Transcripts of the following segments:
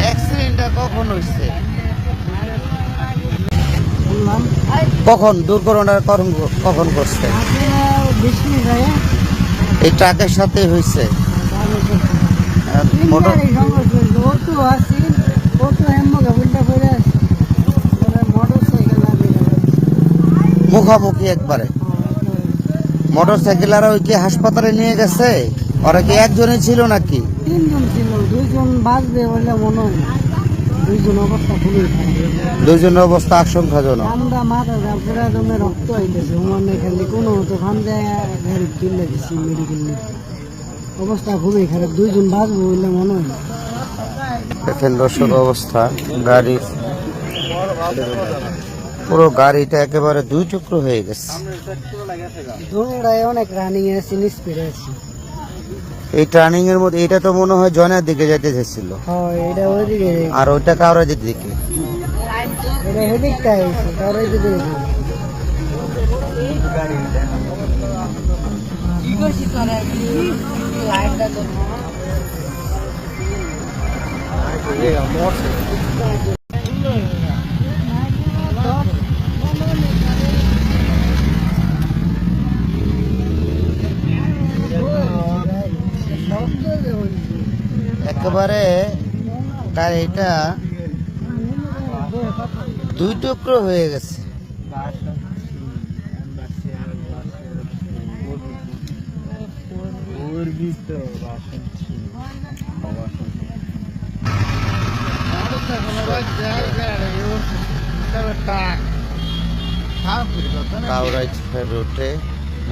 অ্যাক্সিডেন্টটা কখন হয়েছে বললাম। কখন? দুর্ঘটনা কখন করছে এই ট্রাকের সাথে হয়েছে। লাগে মুখামুখি একবারে। মোটর সাইকেল আর ওই কি হাসপাতালে নিয়ে গেছে ওরা কি একজনই ছিল নাকি? তিনজন ছিল দুইজন বাঁচবে বলে মনে হয়। দুইজন অবস্থা খুবই খারাপ। অবস্থা আশঙ্কাজনক। ঠান্ডা মাথা রক্ত হইতেছে উমানে খালি কোনো মতো ফান যায় গাড়ি মেডিকেল অবস্থা খুবই খারাপ দুইজন বাঁচবো বলে মনে হয় না। দেখেন দর্শক অবস্থা গাড়ির পুরো গাড়িটা একেবারে দুই টুকরো হয়ে গেছে। দোনোটাই অনেক রানিং এ আছে স্পিড আছে এই টার্নিং এর মধ্যে এটা তো মনে হয় জনের দিকে যেতে চাইছিল। হয় আর ওইটা কাউরের দিকে? একেবারে গাড়িটা দুই টুকরো হয়ে গেছে।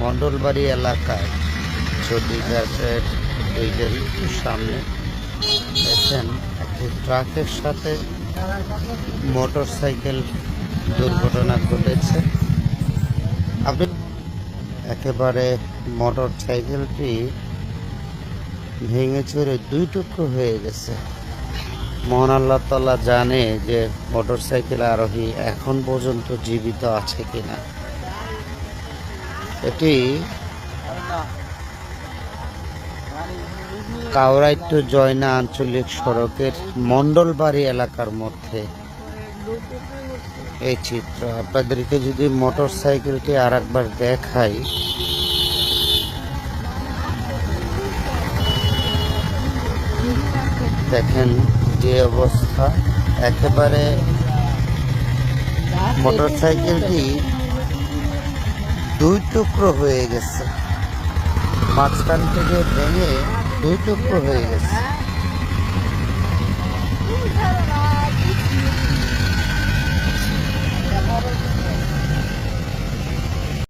মন্ডলবাড়ি এলাকায় ছোটি গাছের সামনে দেখেন, একটি ট্রাকের সাথে মোটর সাইকেল দুর্ঘটনা ঘটেছে। আপনি একেবারে মোটর সাইকেলটি ভেঙে চুরে দুই টুকরো হয়ে গেছে। মহান আল্লাহ তাল্লাহ জানে যে মোটর সাইকেল আরোহী এখন পর্যন্ত জীবিত আছে কিনা। এটি কাউরাইত্য জয়না আঞ্চলিক সড়কের মন্ডলবাড়ি এলাকার মধ্যে। এই চিত্র আপনাদেরকে যদি মোটর সাইকেলটি আর একবার দেখাই। দেখেন যে অবস্থা। একেবারে মোটর সাইকেলটি দুই টুকরো হয়ে গেছে। মাঝখান থেকে ভেঙে দুই টুকরো হয়ে গেছে।